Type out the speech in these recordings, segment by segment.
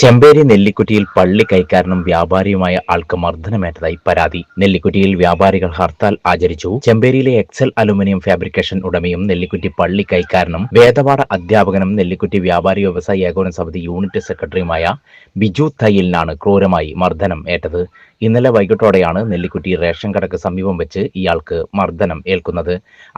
ചെമ്പേരി നെല്ലിക്കുറ്റിയിൽ പള്ളി കൈക്കാരനും വ്യാപാരിയുമായ ആൾക്ക് മർദ്ദനമേറ്റതായി പരാതി. നെല്ലിക്കുറ്റിയിൽ വ്യാപാരികൾ ഹർത്താൽ ആചരിച്ചു. ചെമ്പേരിയിലെ എക്സൽ അലുമിനിയം ഫാബ്രിക്കേഷൻ ഉടമയും നെല്ലിക്കുറ്റി പള്ളി കൈക്കാരനും വേദപാഠ അധ്യാപകനും നെല്ലിക്കുറ്റി വ്യാപാരി വ്യവസായ ഏകോപന സമിതി യൂണിറ്റ് സെക്രട്ടറിയുമായ ബിജു തയ്യലിനാണ് ക്രൂരമായി മർദ്ദനം ഏറ്റത്. ഇന്നലെ വൈകിട്ടോടെയാണ് നെല്ലിക്കുറ്റി റേഷൻ കടക്ക് സമീപം വെച്ച് ഇയാൾക്ക് മർദ്ദനം ഏൽക്കുന്നത്.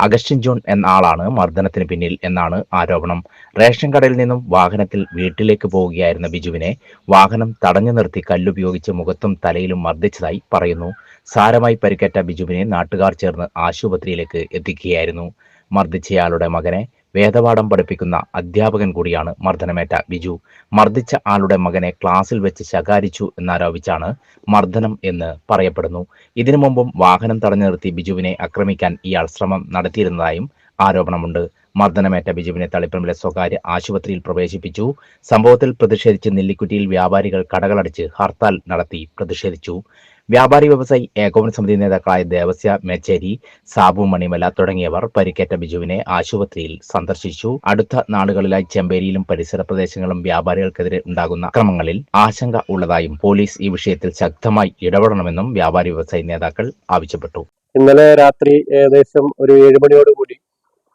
അഗസ്റ്റിൻ ജോൺ എന്ന ആളാണ് മർദ്ദനത്തിന് പിന്നിൽ എന്നാണ് ആരോപണം. റേഷൻ കടയിൽ നിന്നും വാഹനത്തിൽ വീട്ടിലേക്ക് പോവുകയായിരുന്ന ബിജുവിനെ വാഹനം തടഞ്ഞു നിർത്തി കല്ലുപയോഗിച്ച് മുഖത്തും തലയിലും മർദ്ദിച്ചതായി പറയുന്നു. സാരമായി പരിക്കേറ്റ ബിജുവിനെ നാട്ടുകാർ ചേർന്ന് ആശുപത്രിയിലേക്ക് എത്തിക്കുകയായിരുന്നു. മർദ്ദിച്ചയാളുടെ മകനെ വേദപാഠം പഠിപ്പിക്കുന്ന അധ്യാപകൻ കൂടിയാണ് മർദ്ദനമേറ്റ ബിജു. മർദ്ദിച്ച ആളുടെ മകനെ ക്ലാസ്സിൽ വെച്ച് ശകാരിച്ചു എന്നാരോപിച്ചാണ് മർദ്ദനം എന്ന് പറയപ്പെടുന്നു. ഇതിനു മുമ്പും വാഹനം തടഞ്ഞു നിർത്തി ബിജുവിനെ ആക്രമിക്കാൻ ഇയാൾ ശ്രമം നടത്തിയിരുന്നതായും ആരോപണമുണ്ട്. മർദ്ദനമേറ്റ ബിജുവിനെ തളിപ്പറമ്പിലെ സ്വകാര്യ ആശുപത്രിയിൽ പ്രവേശിപ്പിച്ചു. സംഭവത്തിൽ പ്രതിഷേധിച്ച് നെല്ലിക്കുറ്റിയിൽ വ്യാപാരികൾ കടകളടച്ച് ഹർത്താൽ നടത്തി പ്രതിഷേധിച്ചു. വ്യാപാരി വ്യവസായി ഏകോപന സമിതി നേതാക്കളായ ദേവസ്യ മേച്ചേരി സാബു മണിമല തുടങ്ങിയവർ പരിക്കേറ്റ ബിജുവിനെ ആശുപത്രിയിൽ സന്ദർശിച്ചു. അടുത്ത നാളുകളിലായി ചെമ്പേരിയിലും പരിസര പ്രദേശങ്ങളും വ്യാപാരികൾക്കെതിരെ ഉണ്ടാകുന്ന അക്രമങ്ങളിൽ ആശങ്ക ഉള്ളതായും പോലീസ് ഈ വിഷയത്തിൽ ശക്തമായി ഇടപെടണമെന്നും വ്യാപാരി വ്യവസായി നേതാക്കൾ ആവശ്യപ്പെട്ടു. ഇന്നലെ രാത്രി ഏകദേശം ഒരു ഏഴ് മണിയോടുകൂടി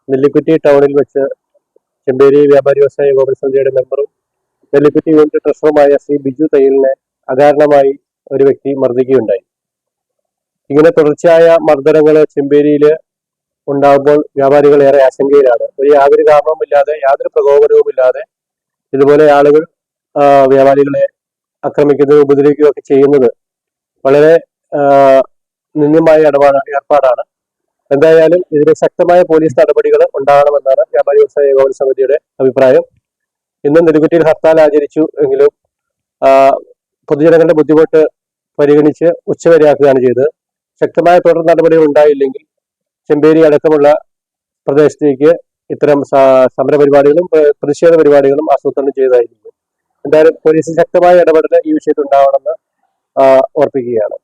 നെല്ലിക്കുറ്റി ടൗണിൽ വെച്ച് ചെമ്പേരി വ്യാപാരി വ്യവസായ കോൺഗ്രസ് സമിതിയുടെ മെമ്പറും നെല്ലിക്കുറ്റി യൂണിറ്റ് ട്രഷറുമായ ശ്രീ ബിജു തയ്യലിനെ അകാരണമായി ഒരു വ്യക്തി മർദ്ദിക്കുകയുണ്ടായി. ഇങ്ങനെ തുടർച്ചയായ മർദ്ദനങ്ങൾ ചെമ്പേരിയിൽ ഉണ്ടാകുമ്പോൾ വ്യാപാരികൾ ഏറെ ആശങ്കയിലാണ്. ഒരു യാതൊരു കാരണവുമില്ലാതെ യാതൊരു പ്രകോപനവുമില്ലാതെ ഇതുപോലെ ആളുകൾ വ്യാപാരികളെ ആക്രമിക്കുന്നതും ഉപദ്രവിക്കുകയൊക്കെ ചെയ്യുന്നത് വളരെ നിന്ദ്യമായ ഇടപാട് ഏർപ്പാടാണ്. എന്തായാലും ഇതിന് ശക്തമായ പോലീസ് നടപടികൾ ഉണ്ടാകണമെന്നാണ് വ്യാപാരി വ്യവസായ ഏകോപന സമിതിയുടെ അഭിപ്രായം. ഇന്ന് നെടുകുറ്റിയിൽ ഹർത്താൽ ആചരിച്ചു എങ്കിലും പൊതുജനങ്ങളുടെ ബുദ്ധിമുട്ട് പരിഗണിച്ച് ഉച്ചവരെയാക്കുകയാണ് ചെയ്തത്. ശക്തമായ തുടർ നടപടികൾ ഉണ്ടായില്ലെങ്കിൽ ചെമ്പേരി അടക്കമുള്ള പ്രദേശത്തേക്ക് ഇത്തരം സമരപരിപാടികളും സമര പരിപാടികളും പ്രതിഷേധ പരിപാടികളും ആസൂത്രണം ചെയ്തതായിരിക്കും. എന്തായാലും പോലീസിന് ശക്തമായ ഇടപെടൽ ഈ വിഷയത്തിൽ ഉണ്ടാവണമെന്ന് ഓർപ്പിക്കുകയാണ്.